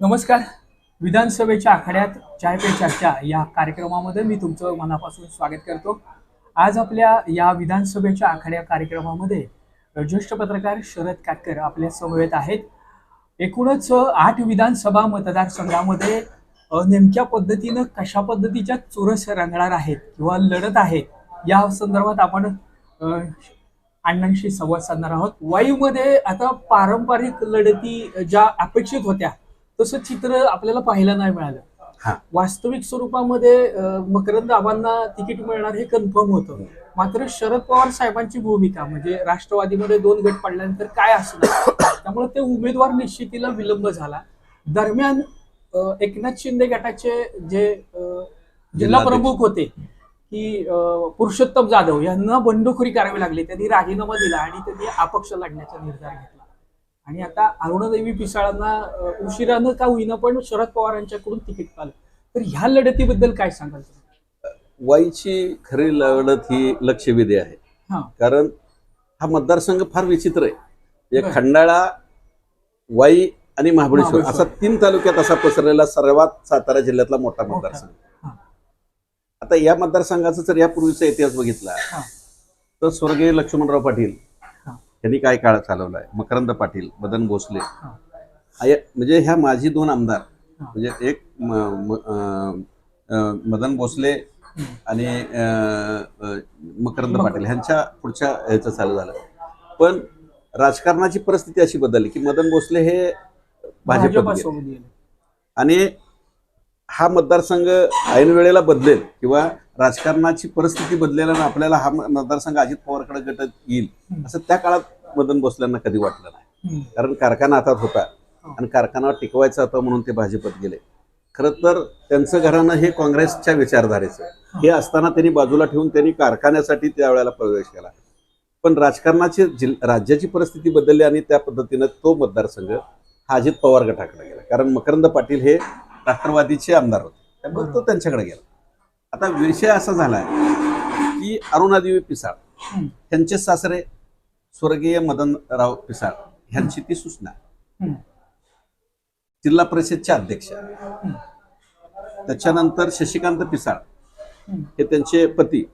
नमस्कार. विधानसभेच्या आखाड्यात चाय पे चर्चा या कार्यक्रमामध्ये मी तुमचं मनापासून स्वागत करतो. आज आपल्या या विधानसभेच्या आखाड्या कार्यक्रमामध्ये ज्येष्ठ पत्रकार शरद काटकर आपल्या समवेत आहेत. एकूणच आठ विधानसभा मतदारसंघामध्ये नेमक्या पद्धतीनं कशा पद्धतीच्या चुरस रंगणार आहेत किंवा लढत आहेत या संदर्भात आपण अण्णांशी संवाद साधणार आहोत. वायूमध्ये आता पारंपरिक लढती ज्या अपेक्षित होत्या तसं चित्र आपल्याला पाहायला नाही मिळालं. हा. वास्तविक स्वरूपामध्ये अ, मकरंद आबांना तिकीट मिळणार हे कन्फर्म होतं. मात्र शरद पवार साहेबांची भूमिका म्हणजे राष्ट्रवादीमध्ये दोन गट पडल्यानंतर काय असणार? त्यामुळे ते उमेदवार निश्चितीला विलंब झाला. दरम्यान अ, एकनाथ शिंदे गटाचे जे अ, जिल्हा. प्रमुख होते की अ, पुरुषोत्तम जाधव यांना बंडखोरी करावी लागली. त्यांनी राजीनामा दिला आणि त्यांनी अपक्ष लढण्याचा निर्धार घेतला. आणि आता अरुणादेवी पिसाळांना उशिरानं का होईना पण शरद पवार यांच्याकडून तिकीट आलं तर ह्या लढतीबद्दल काय सांगाल? वाईची खरी लढत ही लक्षवेधी आहे कारण हा मतदारसंघ फार विचित्र आहे. खंडाळा वाई आणि महाबळेश्वर. असा तीन तालुक्यात असा पसरलेला सर्वात सातारा जिल्ह्यातला मोठा मतदारसंघ. आता या मतदारसंघाचा जर यापूर्वीचा इतिहास बघितला. तर स्वर्गीय लक्ष्मणराव पाटील हा. यांनी काय काळ चालवलाय मकरंद पाटील मदन भोसले. आय- म्हणजे ह्या माझी दोन आमदार. म्हणजे एक म- म- मदन भोसले. आणि मकरंद मकर- पाटील ह्यांच्या पुढच्या ह्याचं चालू झालं पण राजकारणाची परिस्थिती अशी बदलली की मदन भोसले हे गेले. आणि हा मतदारसंघ ऐन वेळेला बदलेल किंवा राजकारणाची परिस्थिती बदलेल आणि आपल्याला हा मतदारसंघ अजित पवारकडे गट येईल. असं त्या काळात मदन भोसल्यांना कधी वाटलं नाही. कारण कारखाना हातात होता हो. आणि कारखाना टिकवायचा होता म्हणून ते भाजपत गेले. खरं तर त्यांचं घराणं हे काँग्रेसच्या विचारधारेचं. हे. असताना त्यांनी बाजूला ठेवून त्यांनी कारखान्यासाठी त्यावेळेला प्रवेश केला. पण राजकारणाची जिल राज्याची परिस्थिती बदलली आणि त्या पद्धतीनं तो मतदारसंघ हा अजित पवार गटाकडे गेला. कारण मकरंद पाटील हे राष्ट्रवादीचे आमदार होते. त्यामुळे तो त्यांच्याकडे गेला. आता विषय असा झालाय की अरुणादेवी पिसाळ. त्यांचे सासरे स्वर्गीय मदनराव पिसाळ ह्यांची ती सूचना. जिल्हा परिषदच्या अध्यक्ष त्याच्यानंतर शशिकांत पिसाळ. हे त्यांचे पती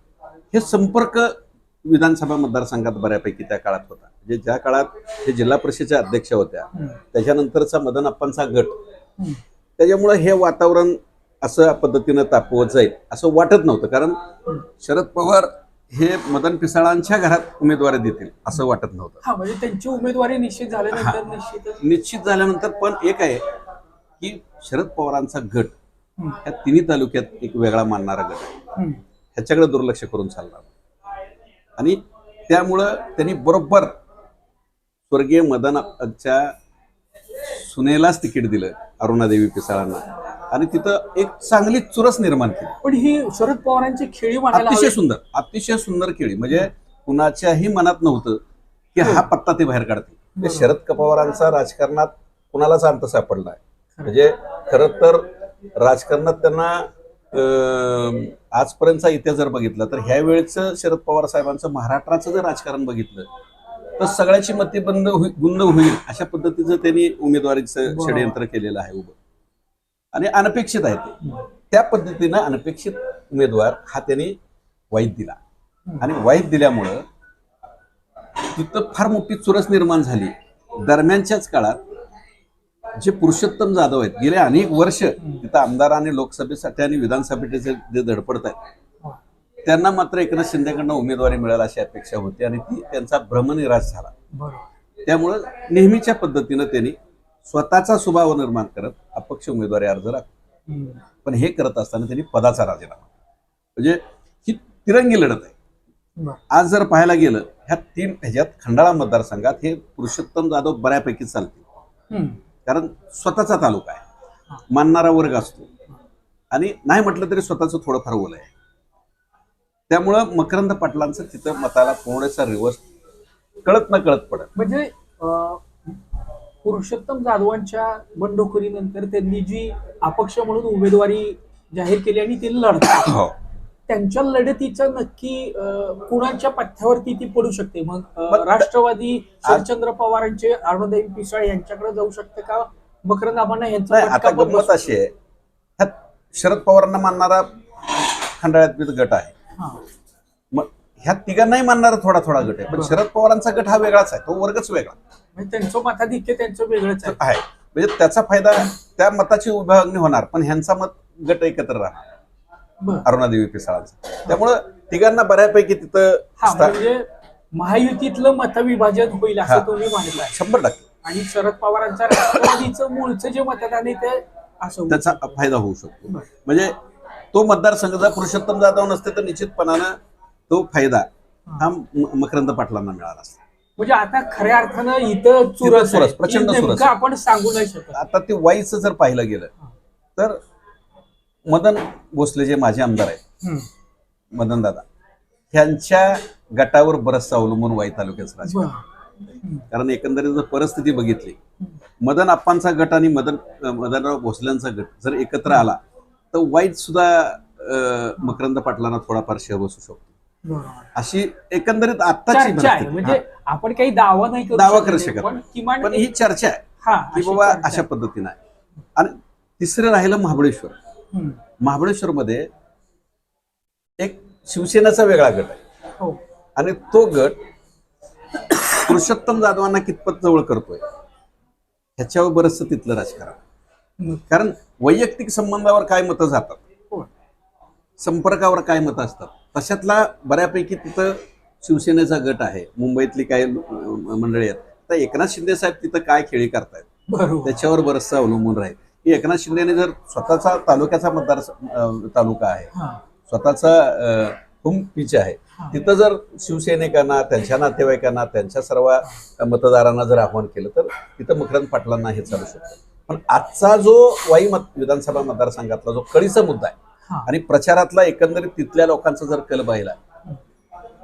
हे संपर्क विधानसभा मतदारसंघात बऱ्यापैकी त्या काळात होता म्हणजे ज्या काळात हे जिल्हा परिषदेच्या अध्यक्ष होत्या. त्याच्यानंतरचा मदन अप्पांचा गट. त्याच्यामुळे हे वातावरण असं पद्धतीनं तापवत जाईल असं वाटत नव्हतं कारण शरद पवार हे मदन पिसाळांच्या घरात उमेदवारी देतील असं वाटत नव्हतं हा म्हणजे त्यांची उमेदवारी निश्चित झाल्यानंतर निश्चितच निश्चित झाल्यानंतर पण एक आहे की शरद पवारांचा गट हम्म. ह्या तिन्ही तालुक्यात एक वेगळा मानणारा गट आहे हम्म. ह्याच्याकडे दुर्लक्ष करून चालणार. आणि त्यामुळं त्यांनी बरोबर स्वर्गीय मदनच्या सुनेलाच तिकीट दिलं अरुणादेवी पिसाळांना आणि तिथं एक चांगली चुरस निर्माण केली पण ही शरद पवारांची खेळी म्हणायला अतिशय हवी. सुंदर अतिशय सुंदर खेळी म्हणजे कुणाच्याही मनात नव्हतं की हा पत्ता ते बाहेर काढतील ते बरोबर. शरद पवारांचा राजकारणात कुणालाच अंत सापडला आहे म्हणजे खरं तर राजकारणात त्यांना अं, आजपर्यंतचा इतिहास जर बघितला तर ह्या वेळेचं शरद पवार साहेबांचं महाराष्ट्राचं जर राजकारण बघितलं तर सगळ्याची मते बंद होई- गुंद होईल अशा पद्धतीचं त्यांनी उमेदवारीचं बरोबर. षडयंत्र केलेलं आहे उभं आणि अनपेक्षित आहे ते त्या पद्धतीनं अनपेक्षित उमेदवार हा त्यांनी वाईट दिला. आणि वाईट दिल्यामुळं तिथं फार मोठी चुरस निर्माण झाली. दरम्यानच्याच काळात जे पुरुषोत्तम जाधव आहेत गेले अनेक वर्ष तिथं आमदार आणि लोकसभेसाठी आणि विधानसभेचे जे धडपडत आहेत त्यांना मात्र एकनाथ शिंदेकडनं उमेदवारी मिळेल अशी अपेक्षा होती आणि ती त्यांचा भ्रमनिराश झाला. त्यामुळं नेहमीच्या पद्धतीनं त्यांनी स्वतःचा स्वभाव निर्माण करत अपक्ष उमेदवारी अर्ज हम्म. पण हे करत असताना त्यांनी पदाचा राजीनामा म्हणजे ही तिरंगी लढत आहे. आज जर पाहायला गेलं ह्या तीन ह्याच्यात खंडाळा मतदारसंघात हे पुरुषोत्तम जाधव बऱ्यापैकी चालतील. कारण स्वतःचा तालुका आहे. मानणारा वर्ग असतो. आणि नाही म्हटलं तरी स्वतःचं थोडंफार ओलं आहे. त्यामुळं मकरंद पाटलांचं तिथं मताला थोडासा रिव्हर्स कळत न कळत पडत. म्हणजे पुरुषोत्तम जाधवांच्या बंडखोरीनंतर त्यांनी जी अपक्ष म्हणून उमेदवारी जाहीर केली आणि ते लढतात हो. त्यांच्या लढतीचं नक्की कुणाच्या पथ्यावरती ती पडू शकते? मग राष्ट्रवादी शरदचंद्र पवारांचे अरुणदेवी पिसाळ यांच्याकडे जाऊ शकते का? मकरंद आबांना यांचा गंमत. अशी आहे. शरद पवारांना मानणारा खंडाळ्यात गट आहे. ह्या तिघांनाही मानणारा थोडा थोडा गट आहे पण. शरद पवारांचा गट हा वेगळाच आहे तो वर्गच वेगळा म्हणजे त्यांचं मताधिक्य त्यांचं वेगळंच आहे म्हणजे त्याचा फायदा त्या मताची विभागणी होणार पण ह्यांचा मत गट एकत्र राहणार. अरुणादेवी पिसाळांचा त्यामुळं तिघांना बऱ्यापैकी तिथं म्हणजे महायुतीतलं मतविभाजन होईल हा. असं तुम्ही मानलाय शंभर टक्के आणि शरद पवारांचा राष्ट्रवादीचं मूळचं जे मतदान आहे ते असं. त्याचा फायदा होऊ शकतो. म्हणजे तो मतदारसंघ जर पुरुषोत्तम जाधव नसते तर निश्चितपणानं तो फायदा हा मकरंद पाटलांना मिळाला असता म्हणजे आता खऱ्या अर्थानं इथं चुरस चुरस. प्रचंड चुरस. आपण सांगू नाही शकत आता ते वाईचं जर पाहिलं गेलं तर मदन भोसले जे माझे आमदार आहेत. मदन दादा ह्यांच्या गटावर बरंचसं अवलंबून वाई तालुक्याचं राजकारण. कारण एकंदरीत जर परिस्थिती बघितली मदन आप्पांचा गट आणि मदन मदनराव भोसल्यांचा गट जर एकत्र आला तर वाईट सुद्धा मकरंद पाटलांना थोडाफार शह बसू शकतो. अशी एकंदरीत चर्चा आहे. म्हणजे आपण काही दावा नाही करू दावा करू शकत पण नाही. किमान पण ही चर्चा आहे हा की अशी बाबा चर्चा अशा आहे. पद्धतीनं आहे आणि तिसरं राहिलं महाबळेश्वर हम्म. महाबळेश्वरमध्ये एक शिवसेनेचा वेगळा गट आहे हो आणि तो गट पुरुषोत्तम जाधवांना कितपत जवळ करतोय ह्याच्यावर बरंचसं तिथलं राजकारण हम्म. कारण वैयक्तिक संबंधावर काय मतं जातात हो. संपर्कावर काय मतं असतात तशातला बऱ्यापैकी तिथं शिवसेनेचा गट आहे. मुंबईतली काही मंडळी आहेत. तर एकनाथ शिंदे साहेब तिथं काय खेळी करतायत? बरोबर. त्याच्यावर बरंचसं अवलंबून राहील. की एकनाथ शिंदेने जर स्वतःचा तालुक्याचा मतदार तालुका आहे हा. स्वतःचा होम पिच आहे. तिथं जर शिवसैनिकांना त्यांच्या नातेवाईकांना त्यांच्या सर्व मतदारांना जर आव्हान केलं तर तिथं मकरंद पाटलांना हे चालू शकतं. पण आजचा जो वाई मत विधानसभा मतदारसंघातला जो कळीचा मुद्दा आहे आणि प्रचारातला एकंदरीत तिथल्या लोकांचा जर कल पाहिला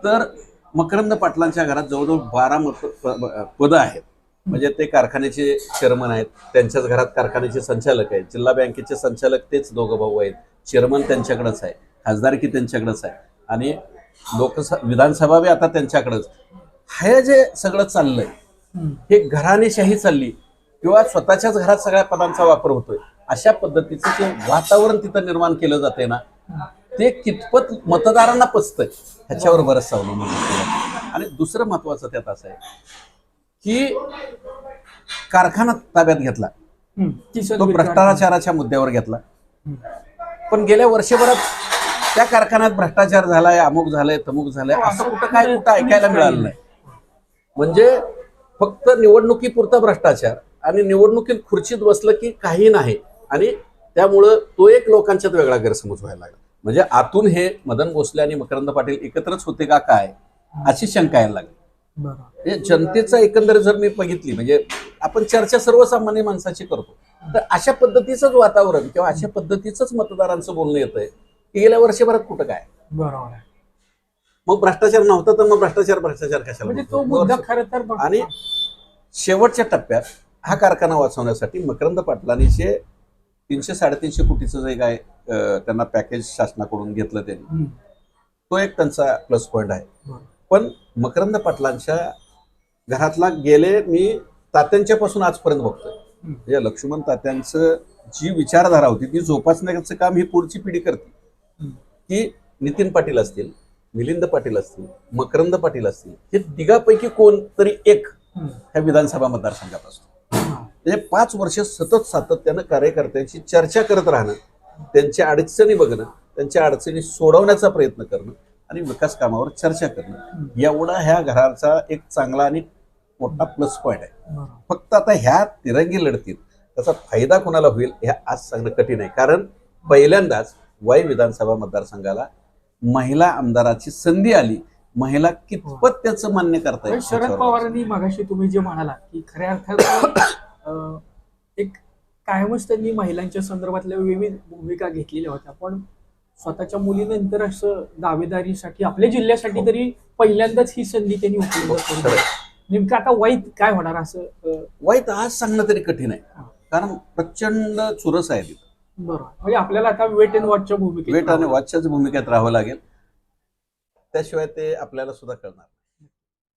तर मकरंद पाटलांच्या घरात जवळजवळ बारा मत पदं आहेत. म्हणजे ते कारखान्याचे चेअरमन आहेत त्यांच्याच घरात कारखान्याचे संचालक आहेत जिल्हा बँकेचे संचालक तेच दोघं भाऊ आहेत. चेअरमन त्यांच्याकडेच आहे खासदारकी त्यांच्याकडेच आहे. आणि लोकसभा विधानसभा बी आता त्यांच्याकडेच. हे जे सगळं चाललंय. हे घराणेशाही चालली किंवा स्वतःच्याच घरात सगळ्या पदांचा वापर होतोय अशा पद्धतीचं जे वातावरण तिथं निर्माण केलं जाते ना ते कितपत मतदारांना पचतंय ह्याच्यावर बरंचसं अवलंबून. आणि दुसरं महत्वाचं त्यात असं आहे की कारखाना ताब्यात घेतला तो. भ्रष्टाचाराच्या मुद्द्यावर घेतला. पण गेल्या वर्षभरात त्या कारखान्यात भ्रष्टाचार झालाय अमुक झालाय तमुक झालाय असं कुठं काय कुठं ऐकायला मिळालं नाही म्हणजे फक्त निवडणुकीपुरता भ्रष्टाचार आणि निवडणुकीत खुर्चीत बसलं की काही नाही आणि त्यामुळं तो एक लोकांच्यात वेगळा गैरसमज व्हायला लागला. म्हणजे आतून हे मदन भोसले आणि मकरंद पाटील एकत्रच होते का काय अशी शंका यायला लागली. जनतेचा एकंदरीत जर मी बघितली म्हणजे आपण चर्चा सर्वसामान्य माणसाची करतो तर अशा पद्धतीचंच वातावरण किंवा अशा पद्धतीचंच मतदारांचं बोलणं येतंय की गेल्या वर्षभरात कुठं काय? बरोबर मग भ्रष्टाचार नव्हता तर मग भ्रष्टाचार भ्रष्टाचार कशाला म्हणजे? तो मुद्दा खरं तर आणि शेवटच्या टप्प्यात हा कारखाना वाचवण्यासाठी मकरंद पाटलांनी जे तीनशे साडेतीनशे कोटीचं जे काय त्यांना पॅकेज शासनाकडून घेतलं त्यांनी. तो एक त्यांचा प्लस पॉईंट आहे. पण मकरंद पाटलांच्या घरातला गेले मी तात्यांच्या पासून आजपर्यंत बघतोय. म्हणजे लक्ष्मण तात्यांचं जी विचारधारा होती ती जोपासण्याचं काम ही पुढची पिढी करते. की नितीन पाटील असतील मिलिंद पाटील असतील मकरंद पाटील असतील हे तिघापैकी कोण तरी एक. ह्या विधानसभा मतदारसंघात असतो. म्हणजे पाच वर्ष सतत सातत्यानं कार्यकर्त्यांशी चर्चा करत राहणं त्यांच्या अडचणी बघणं त्यांच्या अडचणी सोडवण्याचा प्रयत्न करणं आणि विकास कामावर चर्चा करणं. एवढा ह्या घराचा एक चांगला आणि मोठा प्लस पॉईंट आहे. फक्त आता ह्या तिरंगी लढतीत त्याचा फायदा कोणाला होईल हे आज सांगणं कठीण आहे. कारण पहिल्यांदाच वाई विधानसभा मतदारसंघाला महिला आमदाराची संधी आली. महिला कितपत त्याचं मान्य करता येईल शरद पवारांनी मगाशी तुम्ही जे म्हणाला की खऱ्या अर्थात एक कायमच त्यांनी महिलांच्या संदर्भातल्या विविध भूमिका घेतलेल्या होत्या. पण स्वतःच्या मुलीनंतर असं दावेदारीसाठी आपल्या जिल्ह्यासाठी तरी पहिल्यांदाच ही संधी त्यांनी उपलब्ध करून. दिली. नेमकं आता वाईट काय होणार असं वाईट आज सांगणं तरी कठीण आहे. हा. कारण प्रचंड चुरस आहे तिथं. बरोबर. म्हणजे आपल्याला आता वेट अँड वॉचच्या भूमिकेत वेट आणि वाचच्याच भूमिकेत राहावं लागेल. त्याशिवाय ते आपल्याला सुद्धा कळणार